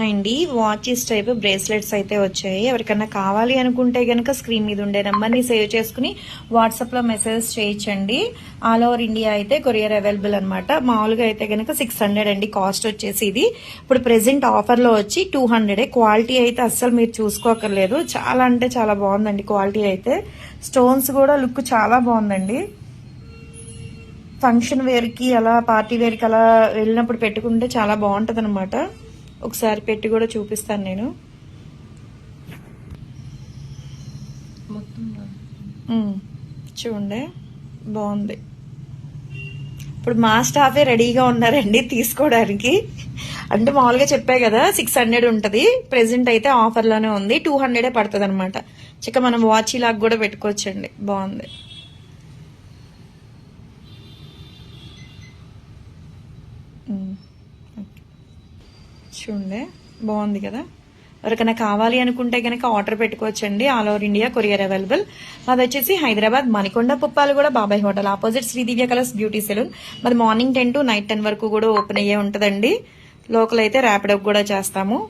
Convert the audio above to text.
అండి watches type bracelets అయితే వచ్చాయి. ఎవరికన్నా కావాలి అనుకుంటే గనక స్క్రీన్ మీద ఉండే నెంబర్ని సేవ్ చేసుకుని వాట్సాప్లో మెసేజ్ చేయించండి ఆల్ ఓవర్ ఇండియా అయితే కొరియర్ అవైలబుల్ అనమాట మామూలుగా అయితే గనక సిక్స్ హండ్రెడ్ అండి కాస్ట్ వచ్చేసి ఇది. ఇప్పుడు ప్రెసెంట్ ఆఫర్లో వచ్చి టూ హండ్రెడే క్వాలిటీ అయితే అస్సలు మీరు చూసుకోకర్లేదు. చాలా అంటే చాలా బాగుందండి క్వాలిటీ అయితే. స్టోన్స్ కూడా లుక్ చాలా బాగుందండి. ఫంక్షన్ వేర్కి అలా పార్టీ వేర్కి అలా వెళ్ళినప్పుడు పెట్టుకుంటే చాలా బాగుంటుంది అనమాట ఒకసారి పెట్టి కూడా చూపిస్తాను నేను. చూడండి. బాగుంది. ఇప్పుడు మా స్టాఫే రెడీగా ఉన్నారండి తీసుకోవడానికి. అంటే మామూలుగా చెప్పా కదా సిక్స్ హండ్రెడ్ ఉంటుంది. ప్రెసెంట్ అయితే ఆఫర్లోనే ఉంది. టూ హండ్రెడే పడుతుంది అనమాట చిక్క మనం వాచ్ లాగా కూడా పెట్టుకోవచ్చండి. బాగుంది. ఓకే. చూడండి. బాగుంది కదా? ఎవరికైనా కావాలి అనుకుంటే కనుక ఆర్డర్ పెట్టుకోవచ్చండి. All over India courier available. మాది వచ్చేసి Hyderabad Manikonda Puppalaguda Babai hotel. Opposite Sridivya colours beauty salon. మాది morning ten to night ten వరకు కూడా ఓపెన్ అయ్యే ఉంటుందండి. లోకల్ అయితే ర్యాపిడో కూడా చేస్తాము.